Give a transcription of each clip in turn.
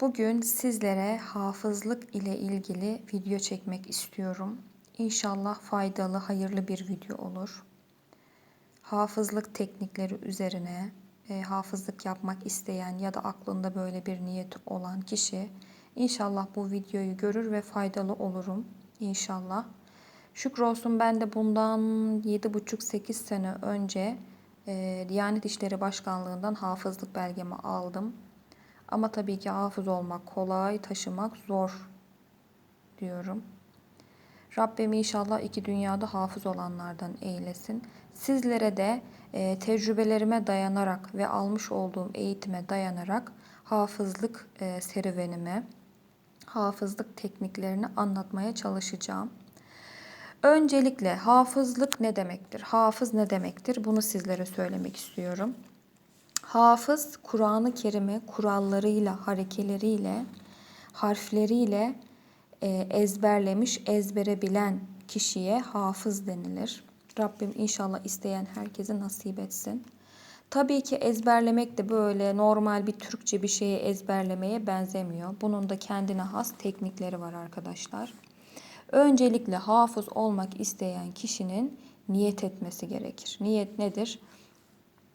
Bugün sizlere hafızlık ile ilgili video çekmek istiyorum. İnşallah faydalı, hayırlı bir video olur. Hafızlık teknikleri üzerine e, hafızlık yapmak isteyen ya da aklında böyle bir niyeti olan kişi inşallah bu videoyu görür ve faydalı olurum inşallah. Şükür olsun ben de bundan 7,5-8 sene önce e, Diyanet İşleri Başkanlığından hafızlık belgemi aldım. Ama tabii ki hafız olmak kolay, taşımak zor diyorum. Rabbim inşallah iki dünyada hafız olanlardan eylesin. Sizlere de e, tecrübelerime dayanarak ve almış olduğum eğitime dayanarak hafızlık e, serüvenimi, hafızlık tekniklerini anlatmaya çalışacağım. Öncelikle hafızlık ne demektir? Hafız ne demektir? Bunu sizlere söylemek istiyorum. Hafız Kur'an-ı Kerim'i kurallarıyla, harekeleriyle, harfleriyle e, ezberlemiş, ezbere bilen kişiye hafız denilir. Rabbim inşallah isteyen herkese nasip etsin. Tabii ki ezberlemek de böyle normal bir Türkçe bir şeyi ezberlemeye benzemiyor. Bunun da kendine has teknikleri var arkadaşlar. Öncelikle hafız olmak isteyen kişinin niyet etmesi gerekir. Niyet nedir?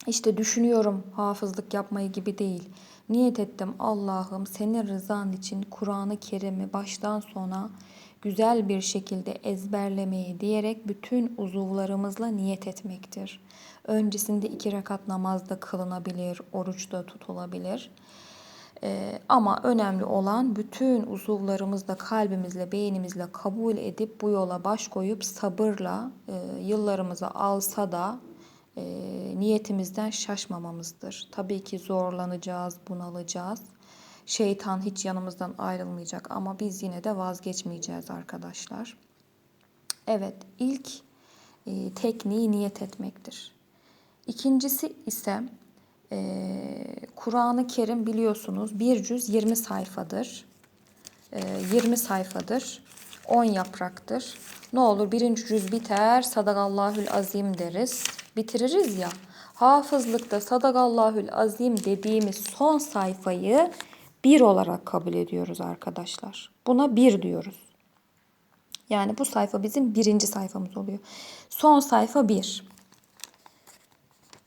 İşte düşünüyorum hafızlık yapmayı gibi değil. Niyet ettim Allah'ım senin rızan için Kur'an-ı Kerim'i baştan sona güzel bir şekilde ezberlemeyi diyerek bütün uzuvlarımızla niyet etmektir. Öncesinde iki rekat namazda kılınabilir, oruçta tutulabilir. Ee, ama önemli olan bütün uzuvlarımızla, kalbimizle, beynimizle kabul edip bu yola baş koyup sabırla e, yıllarımızı alsa da e, niyetimizden şaşmamamızdır. Tabii ki zorlanacağız, bunalacağız. Şeytan hiç yanımızdan ayrılmayacak ama biz yine de vazgeçmeyeceğiz arkadaşlar. Evet, ilk e, tekniği niyet etmektir. İkincisi ise e, Kur'an-ı Kerim biliyorsunuz bir cüz 20 sayfadır. E, 20 sayfadır. 10 yapraktır. Ne olur birinci cüz biter, sadakallahül azim deriz. Bitiririz ya. Hafızlıkta sadakallahül azim dediğimiz son sayfayı bir olarak kabul ediyoruz arkadaşlar. Buna bir diyoruz. Yani bu sayfa bizim birinci sayfamız oluyor. Son sayfa bir.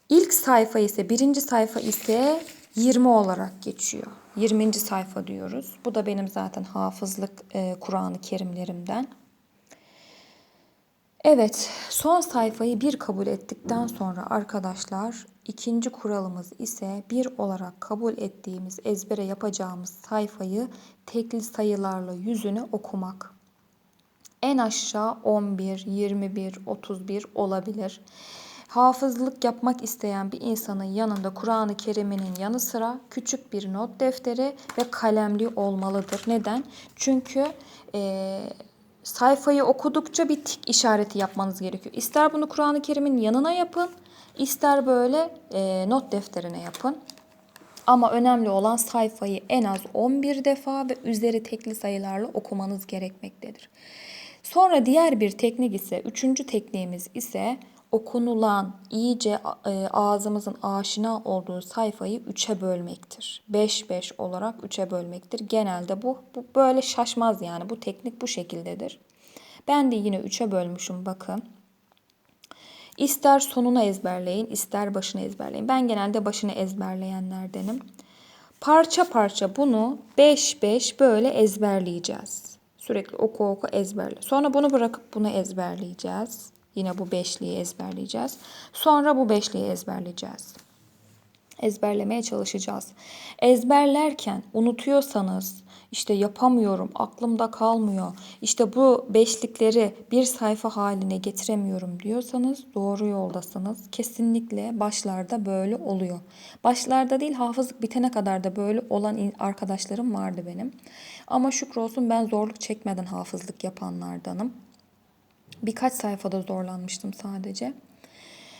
İlk sayfa ise birinci sayfa ise 20 olarak geçiyor. 20. sayfa diyoruz. Bu da benim zaten hafızlık e, Kur'an-ı Kerimlerimden. Evet, son sayfayı bir kabul ettikten sonra arkadaşlar ikinci kuralımız ise bir olarak kabul ettiğimiz ezbere yapacağımız sayfayı tekli sayılarla yüzünü okumak. En aşağı 11, 21, 31 olabilir. Hafızlık yapmak isteyen bir insanın yanında Kur'an-ı Kerim'inin yanı sıra küçük bir not defteri ve kalemli olmalıdır. Neden? Çünkü e, sayfayı okudukça bir tik işareti yapmanız gerekiyor. İster bunu Kur'an-ı Kerim'in yanına yapın, ister böyle e, not defterine yapın. Ama önemli olan sayfayı en az 11 defa ve üzeri tekli sayılarla okumanız gerekmektedir. Sonra diğer bir teknik ise, üçüncü tekniğimiz ise okunulan, iyice e, ağzımızın aşina olduğu sayfayı 3'e bölmektir. 5-5 olarak 3'e bölmektir. Genelde bu, bu böyle şaşmaz yani. Bu teknik bu şekildedir. Ben de yine 3'e bölmüşüm bakın. İster sonunu ezberleyin, ister başını ezberleyin. Ben genelde başını ezberleyenlerdenim. Parça parça bunu 5-5 böyle ezberleyeceğiz. Sürekli oku oku ezberle. Sonra bunu bırakıp bunu ezberleyeceğiz. Yine bu beşliği ezberleyeceğiz. Sonra bu beşliği ezberleyeceğiz. Ezberlemeye çalışacağız. Ezberlerken unutuyorsanız işte yapamıyorum, aklımda kalmıyor, işte bu beşlikleri bir sayfa haline getiremiyorum diyorsanız doğru yoldasınız. Kesinlikle başlarda böyle oluyor. Başlarda değil hafızlık bitene kadar da böyle olan arkadaşlarım vardı benim. Ama şükür olsun ben zorluk çekmeden hafızlık yapanlardanım. Birkaç sayfada zorlanmıştım sadece.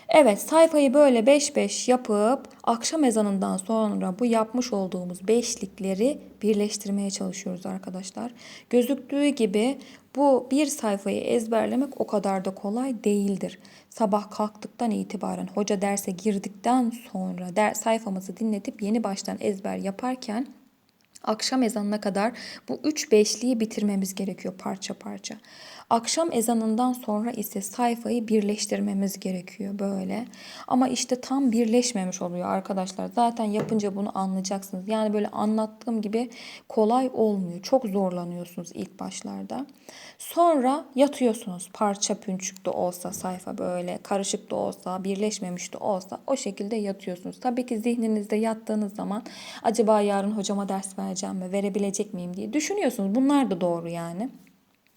Evet sayfayı böyle 5-5 yapıp akşam ezanından sonra bu yapmış olduğumuz beşlikleri birleştirmeye çalışıyoruz arkadaşlar. Gözüktüğü gibi bu bir sayfayı ezberlemek o kadar da kolay değildir. Sabah kalktıktan itibaren hoca derse girdikten sonra der, sayfamızı dinletip yeni baştan ezber yaparken Akşam ezanına kadar bu 3-5'liği bitirmemiz gerekiyor parça parça. Akşam ezanından sonra ise sayfayı birleştirmemiz gerekiyor böyle. Ama işte tam birleşmemiş oluyor arkadaşlar. Zaten yapınca bunu anlayacaksınız. Yani böyle anlattığım gibi kolay olmuyor. Çok zorlanıyorsunuz ilk başlarda. Sonra yatıyorsunuz. Parça pünçük de olsa sayfa böyle karışık da olsa, birleşmemiş de olsa o şekilde yatıyorsunuz. Tabii ki zihninizde yattığınız zaman acaba yarın hocama ders vereceğim mi, verebilecek miyim diye düşünüyorsunuz. Bunlar da doğru yani.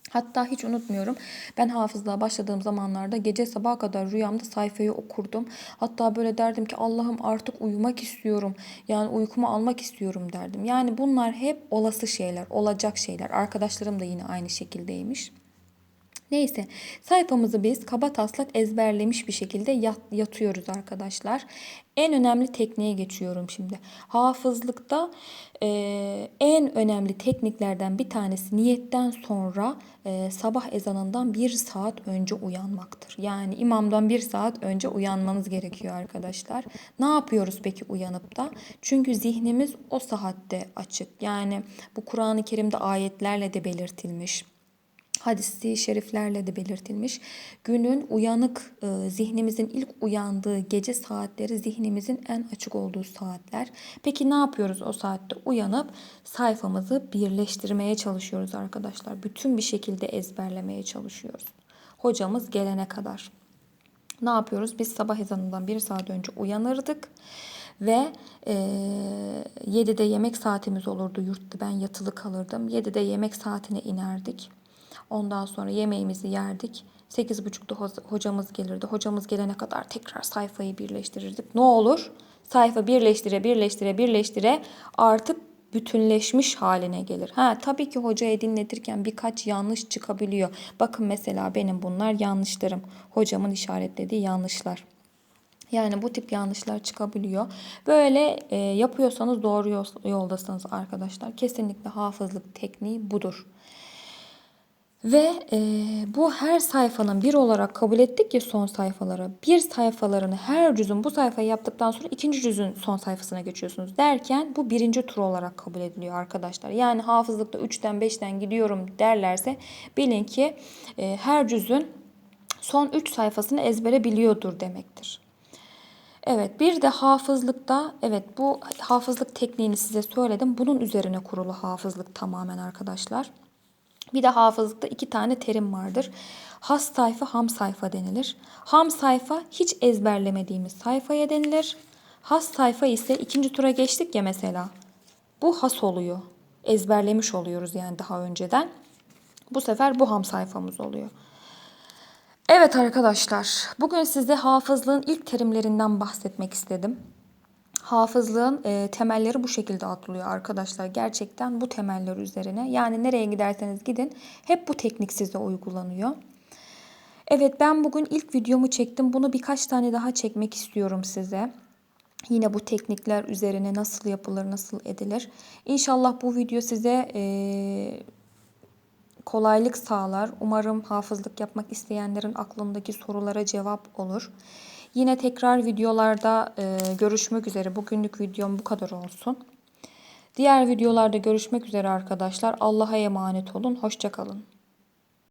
Hatta hiç unutmuyorum. Ben hafızlığa başladığım zamanlarda gece sabaha kadar rüyamda sayfayı okurdum. Hatta böyle derdim ki Allah'ım artık uyumak istiyorum. Yani uykumu almak istiyorum derdim. Yani bunlar hep olası şeyler, olacak şeyler. Arkadaşlarım da yine aynı şekildeymiş. Neyse sayfamızı biz kaba taslak ezberlemiş bir şekilde yat, yatıyoruz arkadaşlar. En önemli tekniğe geçiyorum şimdi. Hafızlıkta e, en önemli tekniklerden bir tanesi niyetten sonra e, sabah ezanından bir saat önce uyanmaktır. Yani imamdan bir saat önce uyanmanız gerekiyor arkadaşlar. Ne yapıyoruz peki uyanıp da? Çünkü zihnimiz o saatte açık. Yani bu Kur'an-ı Kerim'de ayetlerle de belirtilmiş hadisi şeriflerle de belirtilmiş. Günün uyanık e, zihnimizin ilk uyandığı gece saatleri zihnimizin en açık olduğu saatler. Peki ne yapıyoruz o saatte uyanıp sayfamızı birleştirmeye çalışıyoruz arkadaşlar. Bütün bir şekilde ezberlemeye çalışıyoruz. Hocamız gelene kadar. Ne yapıyoruz? Biz sabah ezanından bir saat önce uyanırdık ve e, 7'de yemek saatimiz olurdu yurtta ben yatılı kalırdım. 7'de yemek saatine inerdik. Ondan sonra yemeğimizi yerdik. 8.30'da hocamız gelirdi. Hocamız gelene kadar tekrar sayfayı birleştirirdik. Ne olur? Sayfa birleştire birleştire birleştire artık bütünleşmiş haline gelir. Ha tabii ki hocaya dinletirken birkaç yanlış çıkabiliyor. Bakın mesela benim bunlar yanlışlarım. Hocamın işaretlediği yanlışlar. Yani bu tip yanlışlar çıkabiliyor. Böyle e, yapıyorsanız doğru yoldasınız arkadaşlar. Kesinlikle hafızlık tekniği budur. Ve e, bu her sayfanın bir olarak kabul ettik ya son sayfaları. Bir sayfalarını her cüzün bu sayfayı yaptıktan sonra ikinci cüzün son sayfasına geçiyorsunuz derken bu birinci tur olarak kabul ediliyor arkadaşlar. Yani hafızlıkta 3'ten 5'ten gidiyorum derlerse bilin ki e, her cüzün son 3 sayfasını ezbere biliyordur demektir. Evet bir de hafızlıkta evet bu hafızlık tekniğini size söyledim. Bunun üzerine kurulu hafızlık tamamen arkadaşlar. Bir de hafızlıkta iki tane terim vardır. Has sayfa, ham sayfa denilir. Ham sayfa hiç ezberlemediğimiz sayfaya denilir. Has sayfa ise ikinci tura geçtik ya mesela. Bu has oluyor. Ezberlemiş oluyoruz yani daha önceden. Bu sefer bu ham sayfamız oluyor. Evet arkadaşlar, bugün size hafızlığın ilk terimlerinden bahsetmek istedim. Hafızlığın e, temelleri bu şekilde atılıyor arkadaşlar. Gerçekten bu temeller üzerine. Yani nereye giderseniz gidin hep bu teknik size uygulanıyor. Evet ben bugün ilk videomu çektim. Bunu birkaç tane daha çekmek istiyorum size. Yine bu teknikler üzerine nasıl yapılır, nasıl edilir. İnşallah bu video size e, kolaylık sağlar. Umarım hafızlık yapmak isteyenlerin aklındaki sorulara cevap olur. Yine tekrar videolarda e, görüşmek üzere. Bugünlük videom bu kadar olsun. Diğer videolarda görüşmek üzere arkadaşlar. Allah'a emanet olun. Hoşçakalın.